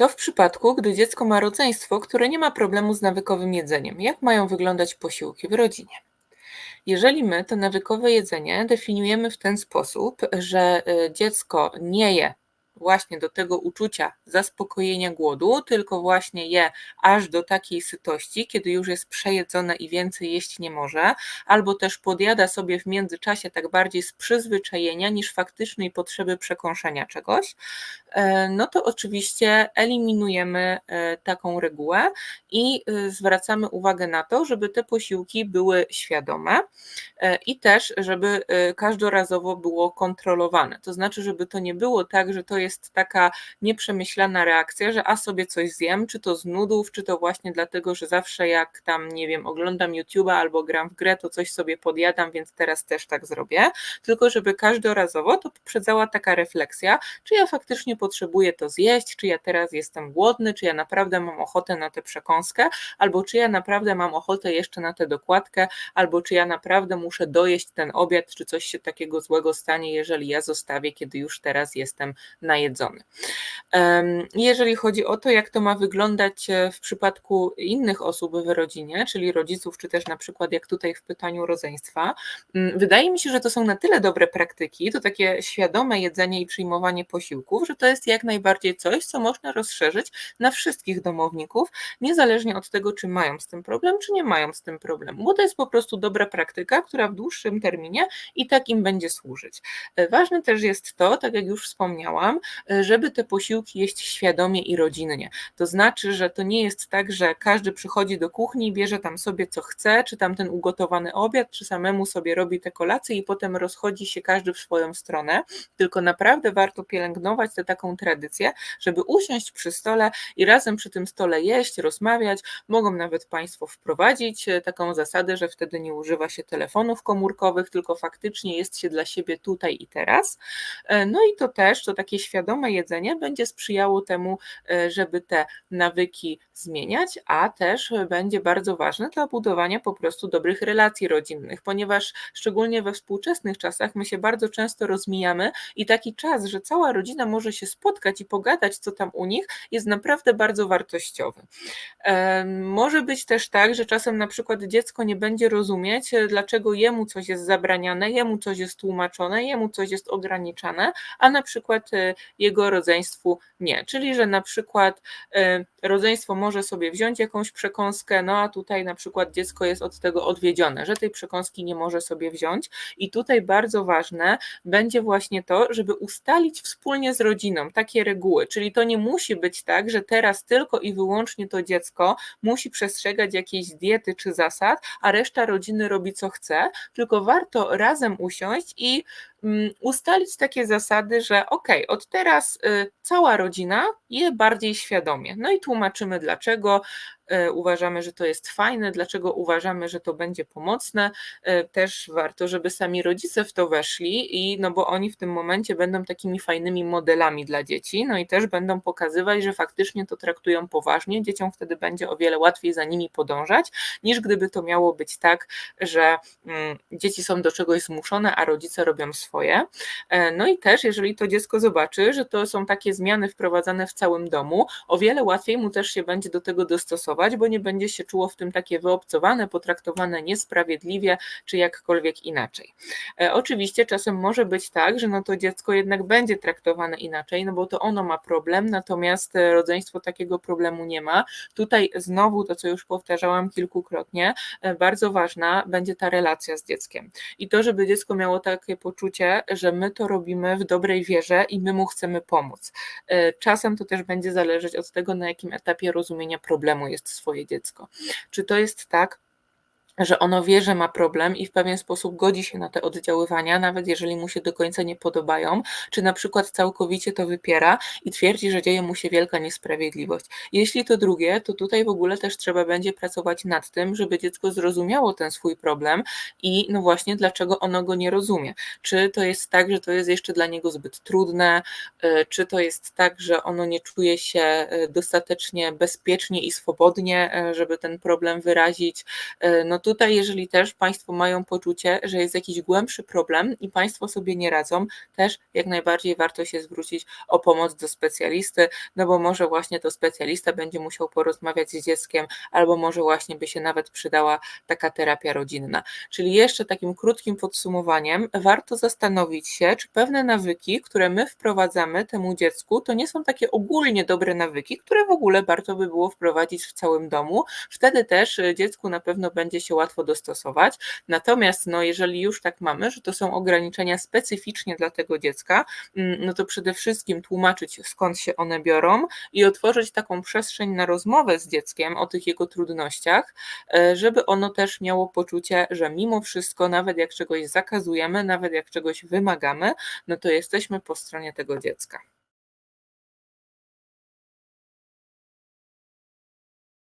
Co w przypadku, gdy dziecko ma rodzeństwo, które nie ma problemu z nawykowym jedzeniem? Jak mają wyglądać posiłki w rodzinie? Jeżeli my to nawykowe jedzenie definiujemy w ten sposób, że y, dziecko nie je właśnie do tego uczucia zaspokojenia głodu, tylko właśnie je aż do takiej sytości, kiedy już jest przejedzone i więcej jeść nie może, albo też podjada sobie w międzyczasie tak bardziej z przyzwyczajenia niż faktycznej potrzeby przekąszenia czegoś, e, no to oczywiście eliminujemy e, taką regułę i e, zwracamy uwagę na to, żeby te posiłki były świadome i też, żeby każdorazowo było kontrolowane. To znaczy, żeby to nie było tak, że to jest jest taka nieprzemyślana reakcja, że a sobie coś zjem, czy to z nudów, czy to właśnie dlatego, że zawsze jak tam, nie wiem, oglądam YouTube'a albo gram w grę, to coś sobie podjadam, więc teraz też tak zrobię. Tylko żeby każdorazowo to poprzedzała taka refleksja, czy ja faktycznie potrzebuję to zjeść, czy ja teraz jestem głodny, czy ja naprawdę mam ochotę na tę przekąskę, albo czy ja naprawdę mam ochotę jeszcze na tę dokładkę, albo czy ja naprawdę muszę dojeść ten obiad, czy coś się takiego złego stanie, jeżeli ja zostawię, kiedy już teraz jestem na najedzony. Jeżeli chodzi o to, jak to ma wyglądać e, w przypadku innych osób w rodzinie, czyli rodziców, czy też na przykład jak tutaj w pytaniu rodzeństwa, mm, wydaje mi się, że to są na tyle dobre praktyki, to takie świadome jedzenie i przyjmowanie posiłków, że to jest jak najbardziej coś, co można rozszerzyć na wszystkich domowników, niezależnie od tego, czy mają z tym problem, czy nie mają z tym problemu, bo to jest po prostu dobra praktyka, która w dłuższym terminie i tak im będzie służyć. E, ważne też jest to, tak jak już wspomniałam, żeby te posiłki jeść świadomie i rodzinnie. To znaczy, że to nie jest tak, że każdy przychodzi do kuchni bierze tam sobie co chce, czy tam ten ugotowany obiad, czy samemu sobie robi te kolacje i potem rozchodzi się każdy w swoją stronę, tylko naprawdę warto pielęgnować tę taką tradycję, żeby usiąść przy stole i razem przy tym stole jeść, rozmawiać. Mogą nawet Państwo wprowadzić e, taką zasadę, że wtedy nie używa się telefonów komórkowych, tylko faktycznie jest się dla siebie tutaj i teraz. E, no i to też to takie świadome jedzenie będzie sprzyjało temu, e, żeby te nawyki zmieniać, a też będzie bardzo ważne dla budowania po prostu dobrych relacji rodzinnych, ponieważ szczególnie we współczesnych czasach my się bardzo często rozmijamy i taki czas, że cała rodzina może się spotkać i pogadać, co tam u nich, jest naprawdę bardzo wartościowy. Może być też tak, że czasem na przykład dziecko nie będzie rozumieć, e, dlaczego jemu coś jest zabraniane, jemu coś jest tłumaczone, jemu coś jest ograniczane, a na przykład e, jego rodzeństwu nie. Czyli, że na przykład e, rodzeństwo może sobie wziąć jakąś przekąskę, no a tutaj na przykład dziecko jest od tego odwiedzione, że tej przekąski nie może sobie wziąć. I tutaj bardzo ważne będzie właśnie to, żeby ustalić wspólnie z rodziną takie reguły. Czyli to nie musi być tak, że teraz tylko i wyłącznie to dziecko musi przestrzegać jakiejś diety czy zasad, a reszta rodziny robi co chce, tylko warto razem usiąść i ustalić takie zasady, że ok, od teraz y, cała rodzina je bardziej świadomie. No i tłumaczymy dlaczego, uważamy, że to jest fajne, dlaczego uważamy, że to będzie pomocne. E, też warto, żeby sami rodzice w to weszli i no bo oni w tym momencie będą takimi fajnymi modelami dla dzieci, no i też będą pokazywać, że faktycznie to traktują poważnie. Dzieciom wtedy będzie o wiele łatwiej za nimi podążać, niż gdyby to miało być tak, że mm, dzieci są do czegoś zmuszone, a rodzice robią swoje. E, no i też, jeżeli to dziecko zobaczy, że to są takie zmiany wprowadzane w całym domu, o wiele łatwiej mu też się będzie do tego dostosować bo nie będzie się czuło w tym takie wyobcowane, potraktowane niesprawiedliwie czy jakkolwiek inaczej. E, oczywiście czasem może być tak, że no to dziecko jednak będzie traktowane inaczej, no bo to ono ma problem, natomiast e, rodzeństwo takiego problemu nie ma. Tutaj znowu to, co już powtarzałam kilkukrotnie, e, bardzo ważna będzie ta relacja z dzieckiem. I to, żeby dziecko miało takie poczucie, że my to robimy w dobrej wierze i my mu chcemy pomóc. Czasem to też będzie zależeć od tego, na jakim etapie rozumienia problemu jest swoje dziecko. Czy to jest tak, że ono wie, że ma problem i w pewien sposób godzi się na te oddziaływania, nawet jeżeli mu się do końca nie podobają, czy na przykład całkowicie to wypiera i twierdzi, że dzieje mu się wielka niesprawiedliwość. Jeśli to drugie, to tutaj w ogóle też trzeba będzie pracować nad tym, żeby dziecko zrozumiało ten swój problem i no właśnie dlaczego ono go nie rozumie. Czy to jest tak, że to jest jeszcze dla niego zbyt trudne, e, czy to jest tak, że ono nie czuje się e, dostatecznie bezpiecznie i swobodnie, e, żeby ten problem wyrazić. No tu tutaj, jeżeli też Państwo mają poczucie, że jest jakiś głębszy problem i Państwo sobie nie radzą, też jak najbardziej warto się zwrócić o pomoc do specjalisty, no bo może właśnie to specjalista będzie musiał porozmawiać z dzieckiem, albo może właśnie by się nawet przydała taka terapia rodzinna. Czyli jeszcze takim krótkim podsumowaniem, warto zastanowić się, czy pewne nawyki, które my wprowadzamy temu dziecku, to nie są takie ogólnie dobre nawyki, które w ogóle warto by było wprowadzić w całym domu. Wtedy też y, dziecku na pewno będzie się łatwo dostosować. Natomiast no, jeżeli już tak mamy, że to są ograniczenia specyficznie dla tego dziecka, mm, no to przede wszystkim tłumaczyć skąd się one biorą i otworzyć taką przestrzeń na rozmowę z dzieckiem o tych jego trudnościach, e, żeby ono też miało poczucie, że mimo wszystko, nawet jak czegoś zakazujemy, nawet jak czegoś wymagamy, no to jesteśmy po stronie tego dziecka.